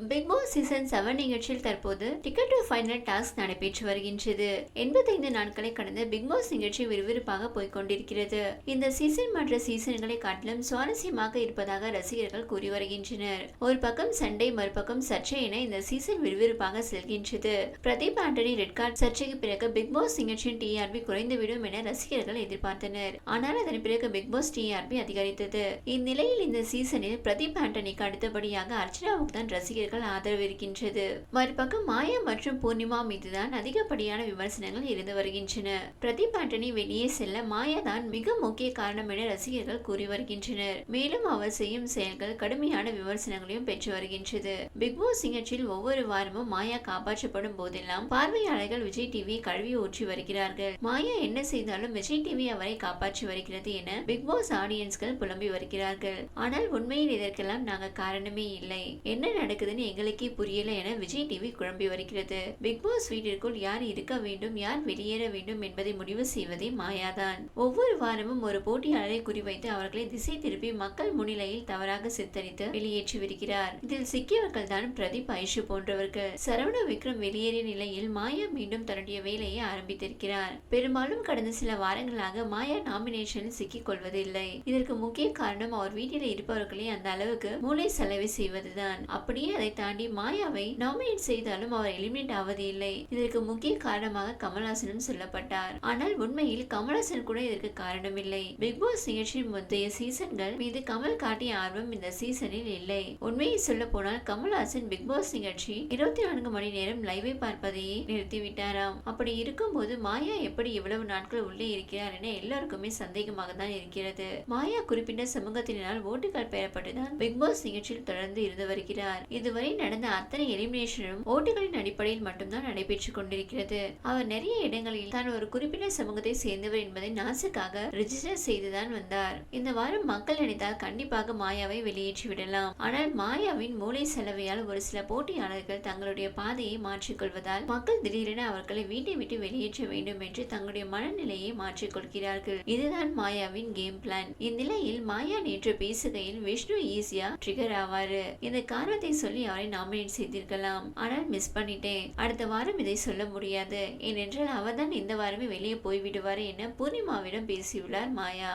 Big Boss season seven நிகழ்ச்சியில் தற்போது ticket to final task நடைபெற்று வருகின்றது. எண்பத்தைந்து நாட்களை கடந்து பிக் பாஸ் நிகழ்ச்சி விறுவிறுப்பாக போய்க் கொண்டிருக்கிறது இந்த சீசன் மற்ற சீசன்களை காட்டிலும் சுவாரஸ்யமாக இருப்பதாக ரசிகர்கள் கூறி வருகின்றனர். ஒரு பக்கம் சண்டை மறுபக்கம் சர்ச்சை என இந்த சீசன் விறுவிறுப்பாக செல்கின்றது. பிரதீப் ஆண்டனி ரெட் கார்டு சர்ச்சைக்கு பிறகு பிக் பாஸ் நிகழ்ச்சியின் டிஆர்பி குறைந்துவிடும் என ரசிகர்கள் எதிர்பார்த்தனர். ஆனால் அதன் பிறகு பிக் பாஸ் டிஆர்பி அதிகரித்தது. இந்நிலையில் இந்த சீசனில் பிரதீப் ஆண்டனிக்கு அடுத்தபடியாக அர்ச்சனாவுக்கு தான் ரசிகர்கள் ஆதரவு இருக்கின்றது மறுபக்கம் மாயா மற்றும் பூர்ணிமா மீதுதான் அதிகப்படியான விமர்சனங்கள் இருந்து வருகின்றன. பிரதீப் ஆண்டனி வெளியே செல்ல மாயா தான் மிக முக்கிய காரணம் என ரசிகர்கள் கூறி வருகின்றனர். மேலும் அவர் செய்யும் செயல்கள் கடுமையான விமர்சனங்களையும் பெற்று வருகின்றது. பிக் பாஸ் நிகழ்ச்சியில் ஒவ்வொரு வாரமும் மாயா காப்பாற்றப்படும் போதெல்லாம் பார்வையாளர்கள் விஜய் டிவி கழுவி ஊற்றி வருகிறார்கள். மாயா என்ன செய்தாலும் விஜய் டிவி அவரை காப்பாற்றி வருகிறது என பிக் பாஸ் ஆடியன்ஸ்கள் புலம்பி வருகிறார்கள். ஆனால் உண்மையில் இதற்கெல்லாம் நாங்க காரணமே இல்லை. என்ன நடக்குதுன்னு எங்களுக்கே புரியல என விஜய் டிவி குழம்பி வருகிறது. பிக் பாஸ் வீட்டிற்குள் யார் இருக்க வேண்டும் யார் வெளியேற வேண்டும் என்பதை முடிவு செய்வதே மாயாதான். ஒவ்வொரு வாரமும் ஒரு போட்டியாளரை குறிவைத்து அவர்களை திசை திருப்பி மக்கள் முன்னிலையில் தவறாக சித்தரித்து வெளியேற்றிவிருக்கிறார் இதில் சிக்கியவர்கள் தான் பிரதீப் ஐஷு போன்றவர்கள். சரவண விக்ரம் வெளியேறிய நிலையில் மாயா மீண்டும் தன்னுடைய வேலையை ஆரம்பித்திருக்கிறார். பெரும்பாலும் கடந்த சில வாரங்களாக மாயா நாமினேஷனில் சிக்கிக் கொள்வதில்லை இதற்கு முக்கிய காரணம் அவர் வீட்டில் இருப்பவர்களை அந்த அளவுக்கு மூளை செலவு செய்வதுதான். அப்படியே அதை தாண்டி மாயாவை நாமினேட் செய்தாலும் அவர் எலிமினேட் ஆவது இல்லை இதற்கு முக்கிய காரணமாக கமல்ஹாசனும் சொல்லப்பட்டார். ஆனால் உண்மையில் கமல்ஹாசன் கூட இதற்கு காரணமில்லை. பிக் பாஸ் நிகழ்ச்சியின் முந்தைய சீசன்கள் மீது கமல் காட்டிய ஆர்வம் இந்த சீசனில் இல்லை. உண்மையை சொல்ல போனால் கமல்ஹாசன் பிக் பாஸ் நிகழ்ச்சி இருபத்தி நான்கு மணி நேரம் லைவை பார்ப்பதையே நிறுத்திவிட்டாராம். அப்படி இருக்கும்போது மாயா எப்படி இவ்வளவு நாட்கள் உள்ளே இருக்கிறார் என எல்லாருக்குமே சந்தேகமாக தான் இருக்கிறது. மாயா குறிப்பிட்ட சமூகத்தினால் ஓட்டுகள் பெறப்பட்டுதான் பிக் பாஸ் நிகழ்ச்சியில் தொடர்ந்து இருந்து வருகிறார். இது இதுவரை நடந்த அத்தனை எலிமினேஷனும் ஓட்டுகளின் அடிப்படையில் மட்டும்தான் நடைபெற்றுக் கொண்டிருக்கிறது. அவர் நிறைய இடங்களில் தான் ஒரு குறிப்பிட்ட சமூகத்தை சேர்ந்தவர் என்பதை நாசுக்காக ரிஜிஸ்டர் செய்துதான் வந்தார். இந்த வாரம் மக்கள் நினைத்தால் கண்டிப்பாக மாயாவை வெளியேற்றி விடலாம். ஆனால் மாயாவின் மூளை செலவையால் ஒரு சில போட்டியாளர்கள் தங்களுடைய பாதையை மாற்றிக்கொள்வதால் மக்கள் திடீரென அவர்களை வீட்டை விட்டு வெளியேற்ற வேண்டும் என்று தங்களுடைய மனநிலையை மாற்றிக்கொள்கிறார்கள் இதுதான் மாயாவின் கேம் பிளான் இந்நிலையில் மாயா நேற்று பேசுகையில் விஷ்ணு ஈஸியா ட்ரிகர் ஆவாரு. இந்த காரணத்தை சொல்லி அவரை நாமினேட் செய்திருக்கலாம் ஆனால் மிஸ் பண்ணிட்டேன். அடுத்த வாரம் இதை சொல்ல முடியாது. ஏனென்றால் அவர்தான் இந்த வாரமே வெளியே போய்விடுவார் என பூர்ணிமாவிடம் பேசியுள்ளார் மாயா.